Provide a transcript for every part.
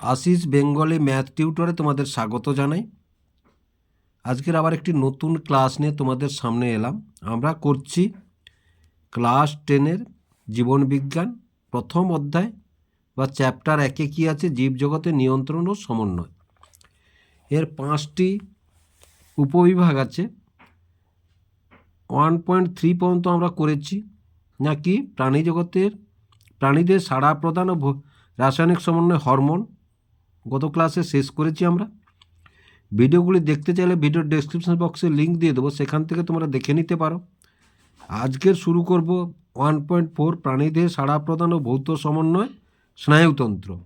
Ashis Bengali math টিউটরে তোমাদের স্বাগত জানাই। আজকের আবার একটি নতুন ক্লাস নিয়ে তোমাদের সামনে এলাম। আমরা করছি ক্লাস টেনের জীবনবিজ্ঞান প্রথম অধ্যায় বা চ্যাপ্টার একে কী আছে? জীবজগতের নিয়ন্ত্রণ ও সমন্বয়। এর পাঁচটি উপবিভাগ আছে। ওয়ান পয়েন্ট থ্রি পর্যন্ত আমরা করেছি। নাকি প্রাণী জগতের প্রাণীদের সাড়া প্রদান ও রাসায়নিক সমন্বয় হরমোন গত ক্লাসে শেষ করেছি আমরা। ভিডিওগুলি দেখতে চাইলে ভিডিওর ডেসক্রিপশন বক্সে লিঙ্ক দিয়ে দেবো, সেখান থেকে তোমরা দেখে নিতে পারো। আজকের শুরু করব ওয়ান পয়েন্ট ফোর প্রাণীদের সাড়া প্রদান ও ভৌত সমন্বয়, স্নায়ুতন্ত্র।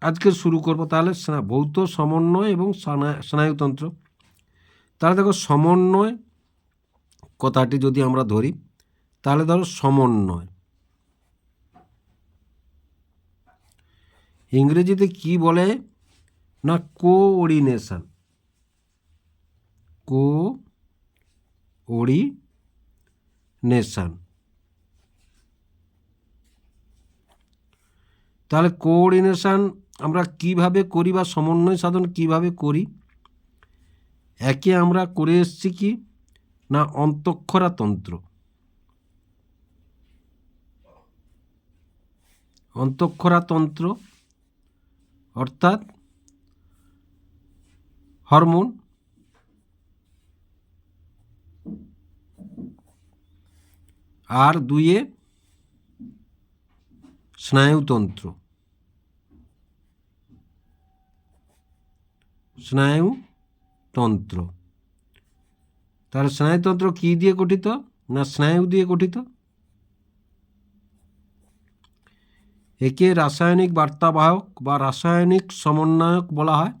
আজকের শুরু করব তাহলে ভৌত সমন্বয় এবং স্না- স্নায়ুতন্ত্র। তাহলে দেখো সমন্বয় কথাটি যদি আমরা ধরি, তাহলে ধরো সমন্বয়। ইংরেজিতে কি বলে? না কোঅর্ডিনেশন কো নেশান তাহলে কোঅর্ডিনেশন আমরা কীভাবে করি বা সমন্বয় সাধন কীভাবে করি? একে আমরা করে এসেছি কি? না, অন্তঃক্ষরা তন্ত্র। অন্তঃক্ষরা তন্ত্র অর্থাৎ হরমোন আর দুইয়ে স্নায়ুতন্ত্র। স্নায়ুতন্ত্র। তাহলে স্নায়ুতন্ত্র কী দিয়ে গঠিত না স্নায়ু দিয়ে গঠিত? একে রাসায়নিক বার্তাবাহক বা রাসায়নিক সমন্বয়ক বলা হয়।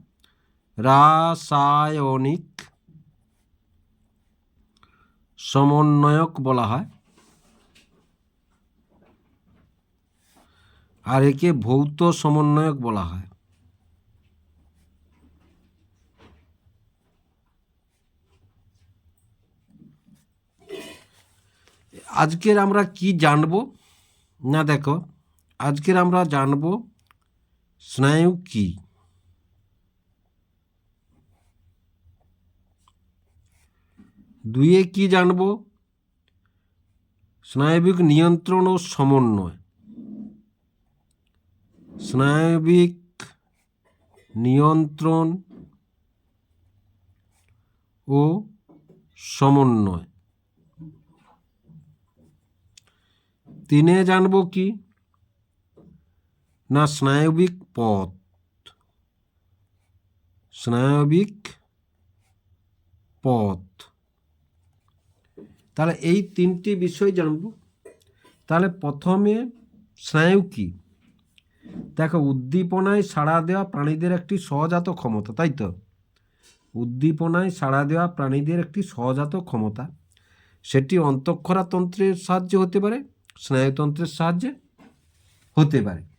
রাসায়নিক সমন্বয়ক বলা হয়। আর একে ভৌত সমন্বয়ক বলা হয়। আজকের আমরা কি জানব? না দেখো। আজকের আমরা জানব স্নায়ু কি? দুইয়ে কি জানব? স্নায়বিক নিয়ন্ত্রণ ও সমন্বয়। স্নায়বিক নিয়ন্ত্রণ ও সমন্বয়। তিনে জানব কি? না স্নায়বিক পথ স্নায়বিক পথ তাহলে এই তিনটি বিষয় জানব। তাহলে প্রথমে স্নায়ু কি? দেখো, উদ্দীপনায় সাড়া দেওয়া প্রাণীদের একটি সহজাত ক্ষমতা, তাই তো? উদ্দীপনায় সাড়া দেওয়া প্রাণীদের একটি সহজাত ক্ষমতা। সেটি অন্তঃক্ষরাতন্ত্রের সাহায্যে হতে পারে, স্নায়ুতন্ত্রের সাহায্যে হতে পারে।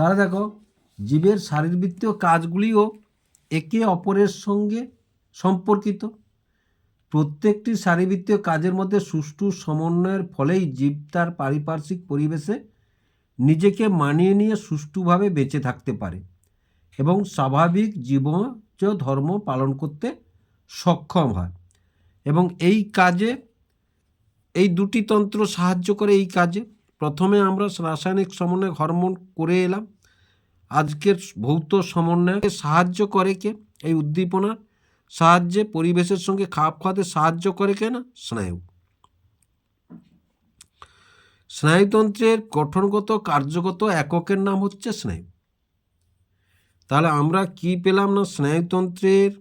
তাহলে দেখো, জীবের শারীরবৃত্তীয় কাজগুলিও একে অপরের সঙ্গে সম্পর্কিত। প্রত্যেকটি শারীরবৃত্তীয় কাজের মধ্যে সুষ্ঠু সমন্বয়ের ফলেই জীব তার পারিপার্শ্বিক পরিবেশে নিজেকে মানিয়ে নিয়ে সুষ্ঠুভাবে বেঁচে থাকতে পারে এবং স্বাভাবিক জীবজ ধর্ম পালন করতে সক্ষম হয় এবং এই কাজে, এই দুটি তন্ত্র সাহায্য করে এই কাজে। প্রথমে আমরা রাসায়নিক সমন্বয় হরমোন করে এলাম। আজকের ভৌত সমন্বয়কে সাহায্য করে কে? এই উদ্দীপনার সাহায্যে পরিবেশের সঙ্গে খাপ খাওয়াতে সাহায্য করে কে না? স্নায়ু। স্নায়ুতন্ত্রের গঠনগত, কার্যগত এককের নাম হচ্ছে স্নায়ু। তাহলে আমরা কি পেলাম না? স্নায়ুতন্ত্রের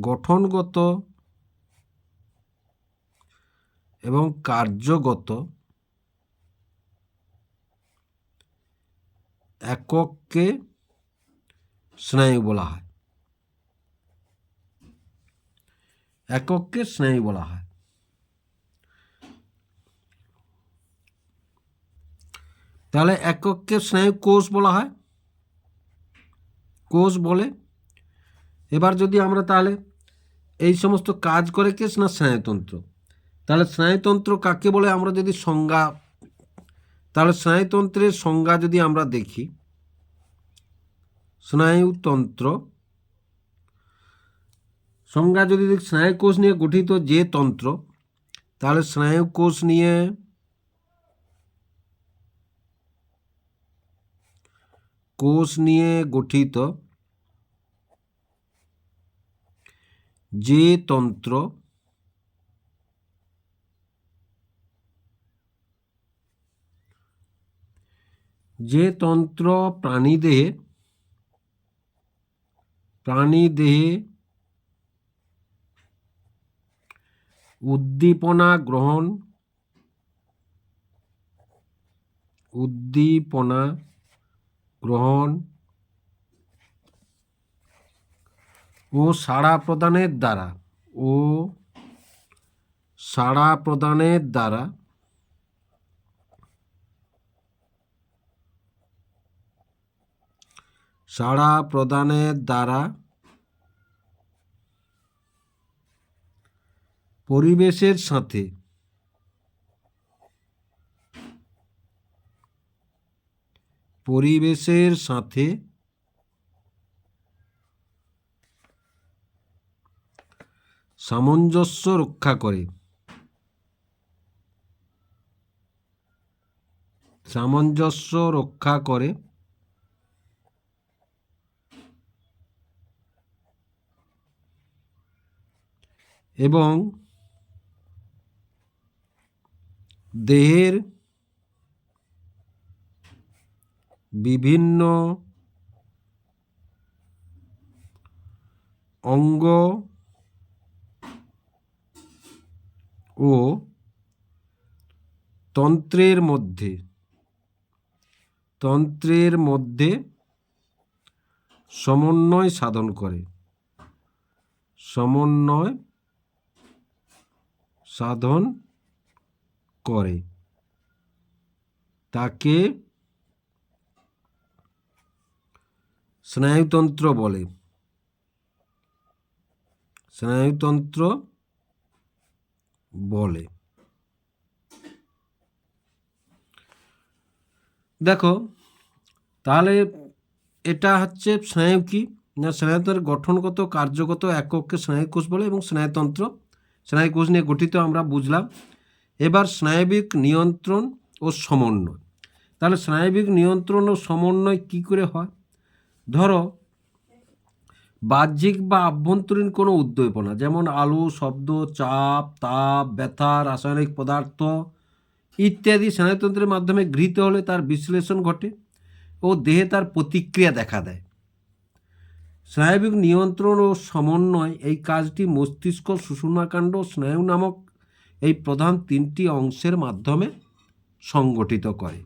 গঠনগত এবং কার্যগত একককে স্নায়ু বলা হয়। একককে স্নায়ু বলা হয়। তাহলে একককে স্নায়ু কোষ বলা হয়। কোষ বলে, এবার যদি আমরা তাহলে এই সমস্ত কাজ করে কে না স্নায়ুতন্ত্র? তাহলে স্নায়ুতন্ত্র কাকে বলে আমরা যদি সংজ্ঞা, তাহলে স্নায়ুতন্ত্রের সংজ্ঞা যদি আমরা দেখি, স্নায়ুতন্ত্র, সংজ্ঞা যদি স্নায়ুকোষ নিয়ে গঠিত যে তন্ত্র, তাহলে স্নায়ুকোষ নিয়ে কোষ নিয়ে গঠিত যে তন্ত্র যে তন্ত্র প্রাণীদেহে প্রাণীদেহে উদ্দীপনা গ্রহণ উদ্দীপনা গ্রহণ ও সাড়া প্রদানের দ্বারা, ও সাড়া প্রদানের দ্বারা সাড়া প্রদানের দ্বারা পরিবেশের সাথে পরিবেশের সাথে সামঞ্জস্য রক্ষা করে। সামঞ্জস্য রক্ষা করে এবং দেহের বিভিন্ন অঙ্গ ও তন্ত্রের মধ্যে তন্ত্রের মধ্যে সমন্বয় সাধন করে। সমন্বয় সাধন করে। তাকে স্নায়ুতন্ত্র বলে। স্নায়ুতন্ত্র বলে। দেখো, তাহলে এটা হচ্ছে স্নায়ু কি? না, স্নায়ুতন্ত্রের গঠনগত, কার্যগত একককে স্নায়ুকোষ বলে এবং স্নায়ুতন্ত্র স্নায়ুকোষ নিয়ে গঠিত আমরা বুঝলাম। এবার স্নায়বিক নিয়ন্ত্রণ ও সমন্বয়। তাহলে স্নায়বিক নিয়ন্ত্রণ ও সমন্বয় কি করে হয়? ধরো, বাহ্যিক বা আভ্যন্তরীণ কোনো উদ্দীপনা, যেমন আলো, শব্দ, চাপ, তাপ, ব্যথা, রাসায়নিক পদার্থ ইত্যাদি স্নায়ুতন্ত্রের মাধ্যমে গৃহীত হলে তার বিশ্লেষণ ঘটে ও দেহে তার প্রতিক্রিয়া দেখা দেয়। স্নায়বিক নিয়ন্ত্রণ ও সমন্বয়, এই কাজটি মস্তিষ্ক, সুষুম্নাকাণ্ড স্নায়ু নামক এই প্রধান তিনটি অংশের মাধ্যমে সংগঠিত করে।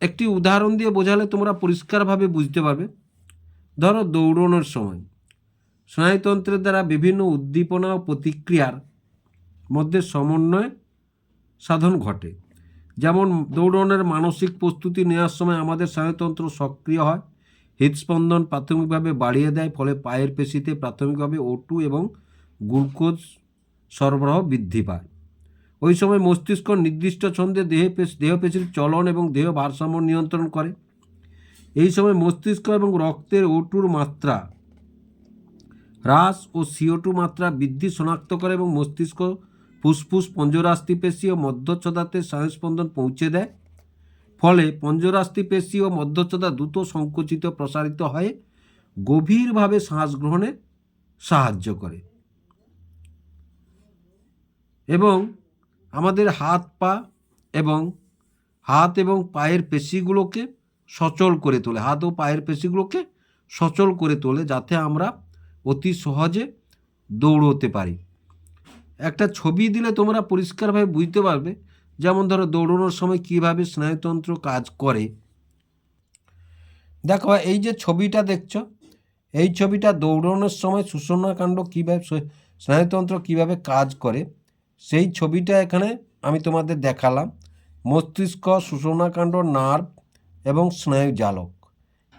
একটি উদাহরণ দিয়ে বোঝালে তোমরা পরিষ্কারভাবে বুঝতে পারবে। ধরো, দৌড়ানোর সময়। স্নায়ুতন্ত্রের দ্বারা বিভিন্ন উদ্দীপনা ও প্রতিক্রিয়ার মধ্যে সমন্বয় সাধন ঘটে। যেমন, দৌড়নের মানসিক প্রস্তুতি নেওয়ার সময় আমাদের স্নায়ুতন্ত্র সক্রিয় হয়। হৃদস্পন্দন প্রাথমিকভাবে বাড়িয়ে দেয়, ফলে পায়ের পেশিতে প্রাথমিকভাবে ওটু এবং গ্লুকোজ সরবরাহ বৃদ্ধি পায়। ওই সময় মস্তিষ্ক নির্দিষ্ট ছন্দে দেহে দেহপেশির চলন এবং দেহ ভারসাম্য নিয়ন্ত্রণ করে। এই সময় মস্তিষ্ক এবং রক্তের ওটুর মাত্রা হ্রাস ও সিও টু মাত্রা বৃদ্ধি শনাক্ত করে এবং মস্তিষ্ক ফুসফুস, পঞ্জরাস্থি পেশি ও মধ্যচ্ছদাতে স্নায়ুস্পন্দন পৌঁছে দেয়। ফলে পঞ্জরাস্থি পেশি ও মধ্যচ্ছদা দ্রুত সংকুচিত, প্রসারিত হয়ে গভীরভাবে শ্বাস গ্রহণে সাহায্য করে। এবং আমাদের হাত পা এবং হাত এবং পায়ের পেশিগুলোকে সচল করে তোলে, হাত ও পায়ের পেশিগুলোকে সচল করে তোলে যাতে আমরা অতি সহজে দৌড়তে পারি। একটা ছবি দিলে তোমরা পরিষ্কারভাবে বুঝতে পারবে যেমন ধরো দৌড়ানোর সময় কীভাবে স্নায়ুতন্ত্র কাজ করে। দেখো এই যে ছবিটা দেখছ, এই ছবিটা দৌড়ানোর সময় সুষমাকাণ্ড কীভাবে স্নায়ুতন্ত্র কীভাবে কাজ করে, সেই ছবিটা এখানে আমি তোমাদের দেখালাম। মস্তিষ্ক সুষমাকাণ্ড নার্ভ এবং স্নায়ু জালক।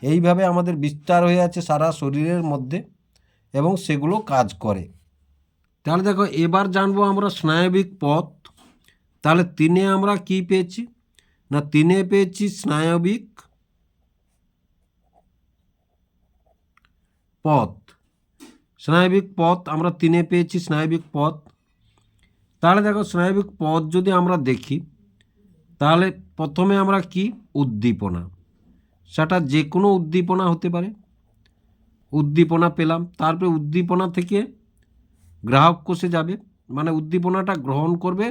এইভাবে আমাদের বিস্তার হয়ে আছে সারা শরীরের মধ্যে এবং সেগুলো কাজ করে। তাহলে দেখো, এবার জানব আমরা স্নায়বিক পথ তাহলে তিনে আমরা কি পেয়েছি? না তিনে পেয়েছি স্নায়বিক পথ। স্নায়বিক পথ, আমরা তিনে পেয়েছি স্নায়বিক পথ। তাহলে দেখো স্নায়বিক পথ যদি আমরা দেখি, তাহলে প্রথমে আমরা কি? উদ্দীপনা। সেটা যে কোনো উদ্দীপনা হতে পারে। উদ্দীপনা পেলাম, তারপরে উদ্দীপনা থেকে গ্রাহক কোষে যাবে। মানে উদ্দীপনাটা গ্রহণ করবে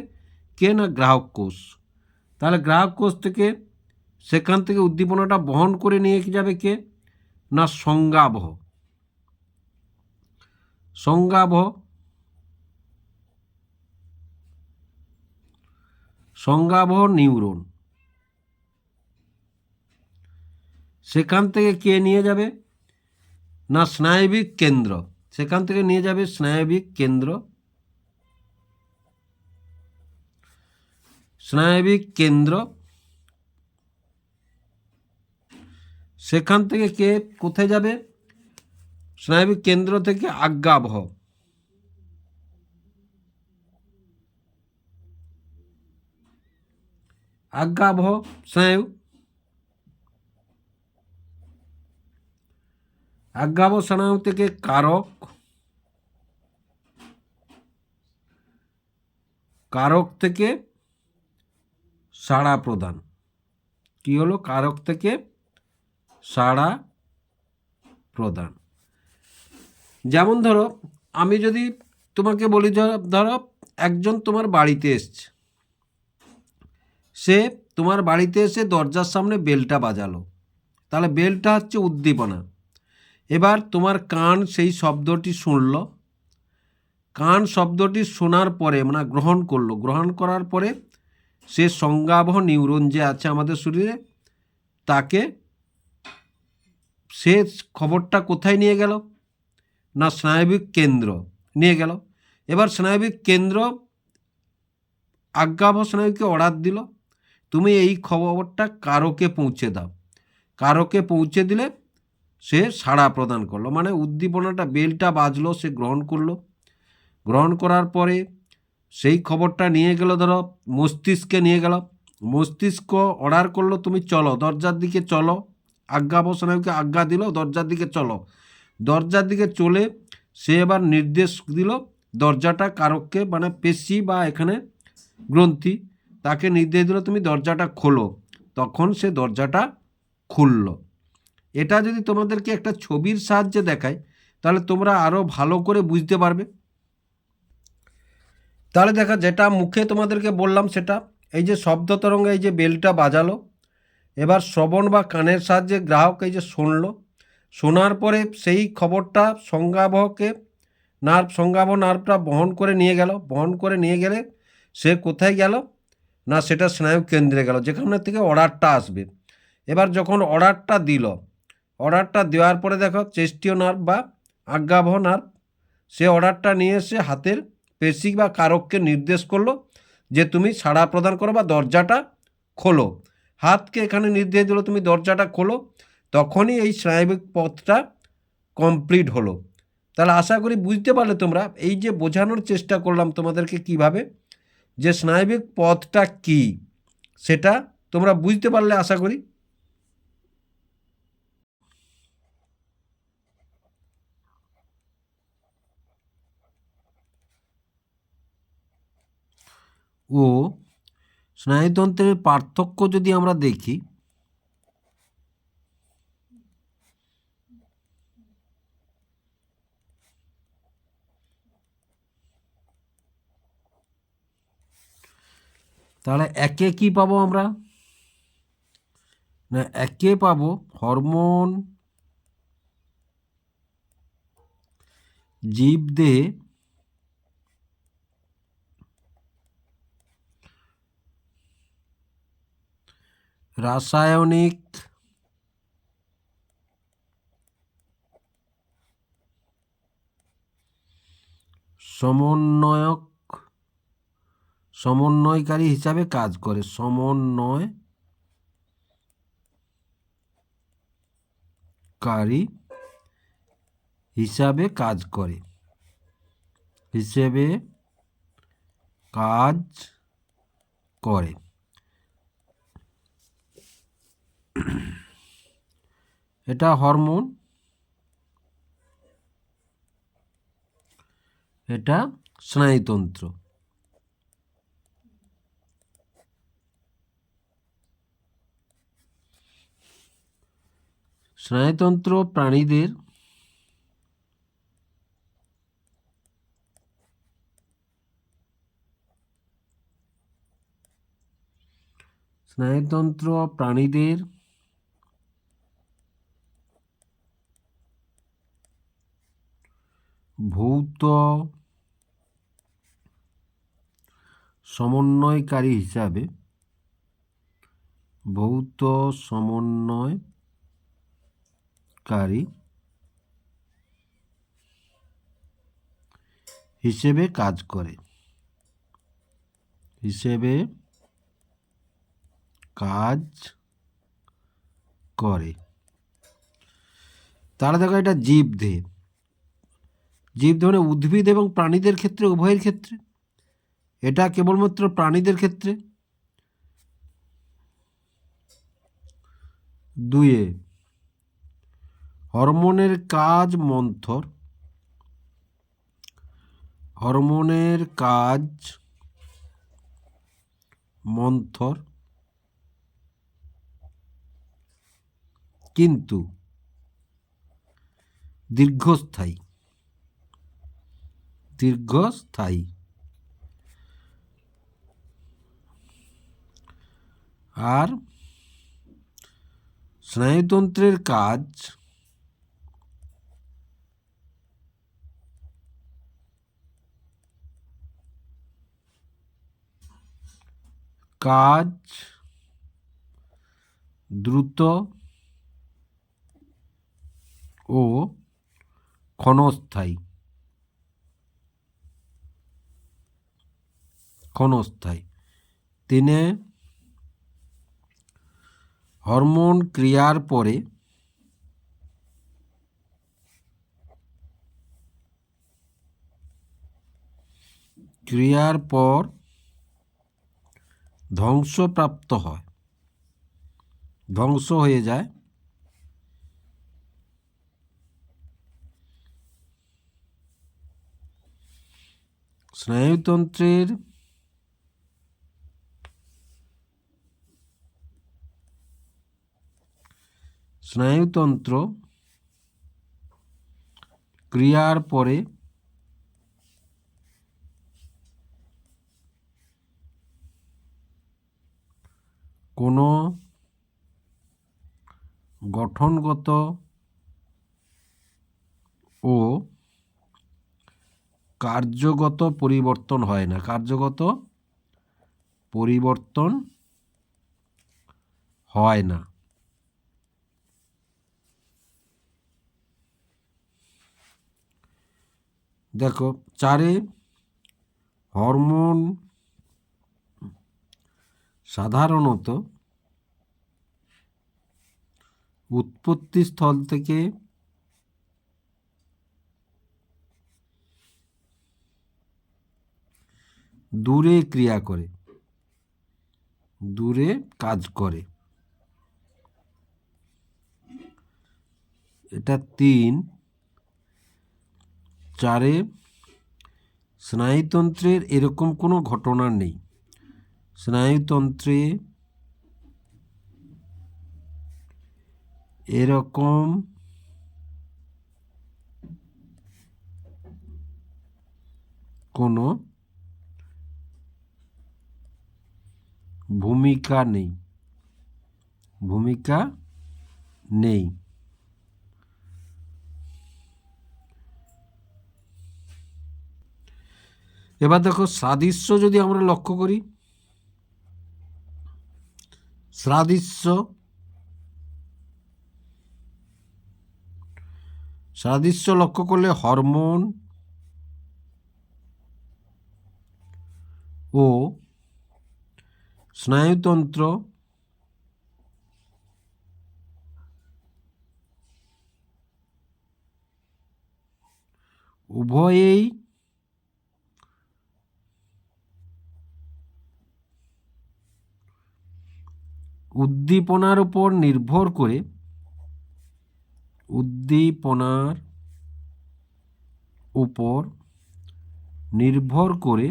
কে না গ্রাহক কোষ? তাহলে গ্রাহক কোষ থেকে সেখান থেকে উদ্দীপনাটা বহন করে নিয়ে যাবে কে? না সংজ্ঞাবহ। সংজ্ঞাবহ। সংজ্ঞাবহ নিউরন। সেখান থেকে কে নিয়ে যাবে? না স্নায়বিক কেন্দ্র। সেখান থেকে নিয়ে যাবে স্নায়বিক কেন্দ্র। স্নায়বিক কেন্দ্র। সেখান থেকে কে কোথায় যাবে? স্নায়বিক কেন্দ্র থেকে আজ্ঞাবহ। আজ্ঞাবহ স্নায়ু। আজ্ঞাবহ স্নায়ু থেকে কারক। কারক থেকে সাড়া প্রদান। কি হলো? কারক থেকে সাড়া প্রদান। যেমন ধরো, আমি যদি তোমাকে বলি ধরো, একজন তোমার বাড়িতে এসছে। সে তোমার বাড়িতে এসে দরজার সামনে বেলটা বাজালো। তাহলে বেলটা হচ্ছে উদ্দীপনা। এবার তোমার কান সেই শব্দটি শুনল। কান শব্দটি শোনার পরে মানে গ্রহণ করল। গ্রহণ করার পরে সে সংজ্ঞাবহ নিউরন যে আছে আমাদের শরীরে, তাকে সে খবরটা কোথায় নিয়ে গেল? না স্নায়বিক কেন্দ্র নিয়ে গেল। এবার স্নায়বিক কেন্দ্র আজ্ঞাবহ স্নায়ুকে অর্ডার দিল। তুমি এই খবরটা কারোকে পৌঁছে দাও। কারোকে পৌঁছে দিলে সে সাড়া প্রদান করল। মানে উদ্দীপনাটা, বেলটা বাজলো, সে গ্রহণ করল। গ্রহণ করার পরে সেই খবরটা নিয়ে গেল, ধরো, মস্তিষ্কে নিয়ে গেল। মস্তিষ্ক অর্ডার করল, তুমি চলো, দরজার দিকে চলো। আজ্ঞা স্নায়ুকে আজ্ঞা দিল, দরজার দিকে চলো। দরজার দিকে চলে সে এবার নির্দেশ দিল, দরজাটা কারককে মানে পেশি বা এখানে গ্রন্থি, তাকে নির্দেশ দিল, তুমি দরজাটা খোলো। তখন সে দরজাটা খুলল। এটা যদি তোমাদেরকে একটা ছবির সাহায্যে দেখায়, তাহলে তোমরা আরও ভালো করে বুঝতে পারবে। তাহলে দেখা যেটা মুখে তোমাদেরকে বললাম সেটা, এই যে শব্দ তরঙ্গে এই যে বেলটা বাজালো, এবার শ্রবণ বা কানের সাহায্যে গ্রাহক এই যে শুনলো, শোনার পরে সেই খবরটা সংজ্ঞাবহকে নার্ভ, সংজ্ঞাবহ নার্ভটা বহন করে নিয়ে গেল, বহন করে নিয়ে গেলে সে কোথায় গেল? না, সেটা স্নায়ু কেন্দ্রে গেল, যেখানে থেকে অর্ডারটা আসবে। এবার যখন অর্ডারটা দিল, অর্ডারটা দেওয়ার পরে দেখো চেষ্টীয় নার্ভ বা আজ্ঞাবহ নার্ভ, সে অর্ডারটা নিয়ে এসে হাতের পেশি বা কারককে নির্দেশ করল যে তুমি সাড়া প্রদান করো বা দরজাটা খোলো। হাতকে এখানে নির্দেশ দিল, তুমি দরজাটা খোলো। তখনই এই স্নায়বিক পথটা কমপ্লিট হলো। তাহলে আশা করি বুঝতে পারলে তোমরা, এই যে বোঝানোর চেষ্টা করলাম তোমাদেরকে কীভাবে, যে স্নায়বিক পথটা কি, সেটা তোমরা বুঝতে পারলে আশা করি। ও স্নায়ুতন্ত্রের পার্থক্য যদি আমরা দেখি, তাহলে একে কি পাবো আমরা? না, একে পাবো হরমোন, জীবদেহে রাসায়নিক সমন্বয়ক সমন্বয়কারী হিসাবে কাজ করে। সমন্বয় কারী হিসাবে কাজ করে। হিসেবে কাজ করে। এটা হরমোন এটা স্নায়ুতন্ত্র। স্নায়ুতন্ত্র প্রাণীদের স্নায়ুতন্ত্র প্রাণীদের ভৌত সমন্বয়কারী হিসাবে ভৌত সমন্বয়কারী হিসেবে কাজ করে। হিসেবে কাজ করে। তারা দেখো এটা জীব জীবদেহ। জীবদেহ মানে উদ্ভিদ এবং প্রাণীদের ক্ষেত্রে, উভয়ের ক্ষেত্রে। এটা কেবলমাত্র প্রাণীদের ক্ষেত্রে। দুয়ে হরমোনের কাজ মন্থর। হরমোনের কাজ মন্থর। কিন্তু দীর্ঘস্থায়ী। দীর্ঘস্থায়ী। আর স্নায়ুতন্ত্রের কাজ কাজ দ্রুত ও ক্ষণস্থায়ী। ক্ষণস্থায়ী। তিনে হরমোন ক্রিয়ার পরে ক্রিয়ার পর ধ্বংসপ্রাপ্ত হয়। ধ্বংস হয়ে যায়। স্নায়ুতন্ত্রের স্নায়ুতন্ত্র ক্রিয়ার পরে কোনো গঠনগত ও কার্যগত পরিবর্তন হয় না। কার্যগত পরিবর্তন হয় না। দেখো চারে হরমোন সাধারণত উৎপত্তি স্থল থেকে দূরে ক্রিয়া করে, দূরে কাজ করে। এটা তিন। চারে স্নায়ুতন্ত্রের এরকম কোনো ঘটনা নেই। স্নায়ুতন্ত্রে এরকম কোনো ভূমিকা নেই। ভূমিকা নেই। এবার দেখো সাদৃশ্য যদি আমরা লক্ষ্য করি, সাদৃশ্য সাদৃশ্য লক্ষ্য করলে হরমোন ও স্নায়ুতন্ত্র উভয়েই উদ্দীপনার উপর নির্ভর করে উদ্দীপনার উপর নির্ভর করে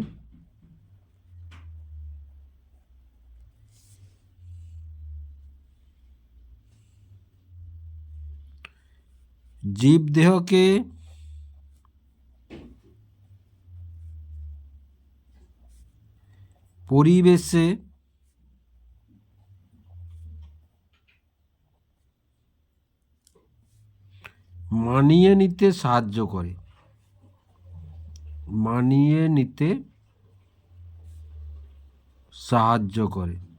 জীবদেহকে পরিবেশে মানিয়ে নিতে সাহায্য করে। মানিয়ে নিতে সাহায্য করে।